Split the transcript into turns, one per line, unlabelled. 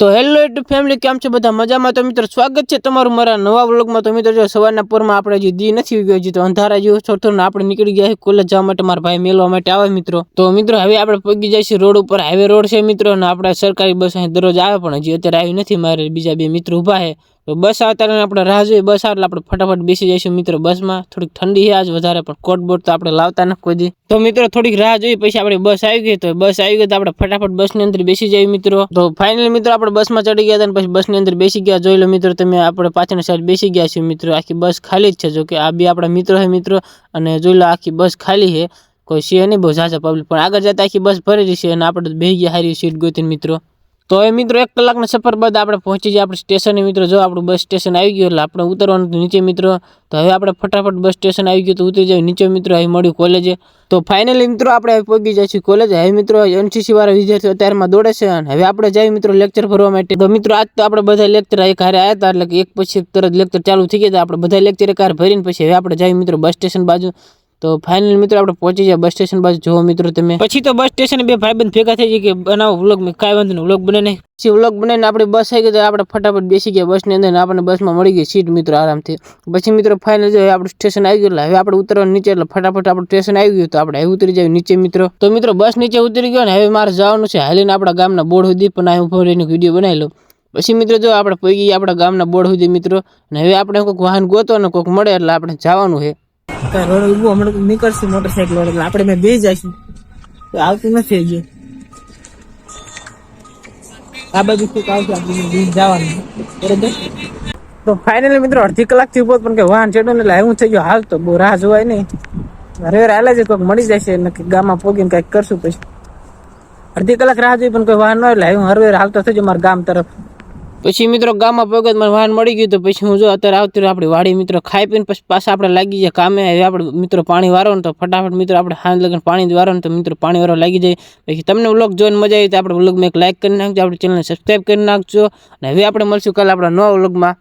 તો hello YouTube family કેમ છે બધા? મજામાં? તો મિત્રો, સ્વાગત છે તમારું મારા નવા વ્લોગમાં. તો મિત્રો, જો સવારના પરમાં આપણે હજી દી નથી ગયો હજી તો અંધારા જેવું થોડું આપણે નીકળી ગયા છે કોલેજ જવા માટે. મારા ભાઈ મેળવા માટે આવે મિત્રો. તો મિત્રો, હવે આપણે પગી જઈશું રોડ ઉપર. હાઈવે રોડ છે મિત્રો, અને આપણે સરકારી બસ અહીં દરરોજ આવે, પણ હજી અત્યારે આવી નથી. મારે બીજા બે મિત્રો ઊભા છે. તો બસ આવતા આપણે રાહ જોઈએ, બસ આવે એટલે આપણે ફટાફટ બેસી જઈશું મિત્રો. બસમાં થોડીક ઠંડી છે આજ વધારે, પણ કોટ બોટ તો આપણે લાવતા નથી કોઈ દી. તો મિત્રો થોડીક રાહ જોઈએ, પછી આપણે બસ આવી ગઈ. તો બસ આવી ગઈ તો આપણે ફટાફટ બસની અંદર બેસી જઈએ મિત્રો. તો ફાઇનલી મિત્રો આપણે બસમાં ચડી ગયા હતા પછી બસની અંદર બેસી ગયા. જોઈ લો મિત્રો તમે, આપણે પાછળની સાઈડ બેસી ગયા છીએ મિત્રો. આખી બસ ખાલી જ છે. જો કે આ બી આપણા મિત્રો છે મિત્રો. અને જોઈ લો આખી બસ ખાલી છે. કોઈ છે નહીં, બહુ ઝાઝા પબ્લિક પણ આગળ જતા આખી બસ ભરેલી છે અને આપણે બે ગયા, હારી સીટ ગોતીને મિત્રો. તો હવે મિત્રો એક કલાકના સફર બાદ આપણે પહોંચી જઈએ આપણે સ્ટેશને. મિત્રો, જો આપણું બસ સ્ટેશન આવી ગયું એટલે આપણે ઉતરવાનું નીચે, મિત્રો. તો હવે આપણે ફટાફટ બસ સ્ટેશન આવી ગયું તો ઉતરી જાય નીચે, મિત્રો. અહીં મળ્યું કોલેજે. તો ફાઇનલી મિત્રો, આપણે પહોંચી જઈશું કોલેજ. હવે, મિત્રો, એનસીસી વાળા વિદ્યાર્થીઓ અત્યારમાં દોડે છે અને હવે આપણે જઈએ, મિત્રો લેક્ચર ભરવા માટે. તો, મિત્રો, આજ તો આપણે બધા લેક્ચર એક હારે આવ્યા હતા એટલે એક પછી તરત લેક્ચર ચાલુ થઈ ગયા હતા. આપણે બધા લેક્ચર એક હારે ભરીને પછી હવે આપણે જઈએ, મિત્રો, બસ સ્ટેશન બાજુ. તો ફાઇનલ મિત્રો આપણે પહોંચી જાય બસ સ્ટેશન બાજુ. જોવો મિત્રો તમે. પછી તો બસ સ્ટેશન બે ભાઈબંધ ભેગા થઈ જાય કે બનાવો વ્લોગ કાંઈ વાંધો નહીં વ્લોગ બને નહીં. પછી વ્લોગ બનાવીને આપણે બસ આવી ગઈ તો આપણે ફટાફટ બેસી ગયા બસની અંદર આપણને બસમાં મળી ગઈ સીટ મિત્રો આરામથી. પછી મિત્રો ફાઇનલ જો આપણું સ્ટેશન આવી ગયું એટલે હવે આપણે ઉતરવાનું નીચે એટલે ફટાફટ આપણું સ્ટેશન આવી ગયું તો આપણે હવે ઉતરી જાય નીચે મિત્રો. તો મિત્રો બસ નીચે ઉતરી ગયો ને હવે મારે જવાનું છે. હાલીને આપણા ગામના બોર્ડ સુધી પણ આ ઊભો રહીને વીડિયો બનાવી લઉં. પછી મિત્રો જો આપણે પૈકી આપણા ગામના બોર્ડ સુધી મિત્રો અને હવે આપણે કોઈક વાહન ગોતો અને કોઈક મળે એટલે આપણે જવાનું છે. રોડ હમણાં નીકળશે મોટરસાઇકલ એટલે આપણે મેં બે જઈશું. આવતું નથી હજી. આ બાજુ શું આવશે આપણે બીજ જવાનું. બરોબર? તો ફાઇનલી મિત્રો અડધી કલાકથી ઊભો પણ કે વાહન ચડ્યું એટલે હું થઈ ગયો. હાલ તો બહુ રાહ જોવાય નહીં. હવે હાલે છે કોઈક મળી જશે નક્કી ગામમાં પોગીને કંઈક કરશું પછી. અડધી કલાક રાહ જોઈ, પણ કોઈ વાહન ન એટલે હું હરવેર હાલતો થઈ મારા ગામ તરફ. પછી મિત્રો ગામમાં પગત મને વાહન મળી ગયું તો પછી હું જો અત્યારે આવતી રહ્યો આપણી વાડી મિત્રો ખાઈ પીને પછી પાછા આપણે લાગી જાય કામે. હવે આપણે મિત્રો પાણી વારો ને તો ફટાફટ મિત્રો આપણે હાથ લગન પાણી વારો ને તો મિત્રો પાણી વારો લાગી જાય. પછી તમને વ્લોગ જોઈને મજા આવી તો આપણે વ્લોગમાં એક લાઈક કરી નાખજો, આપણી ચેનલને સબસ્ક્રાઈબ કરી નાખજો. અને હવે આપણે મળશું કાલે આપણા નવા વ્લોગમાં.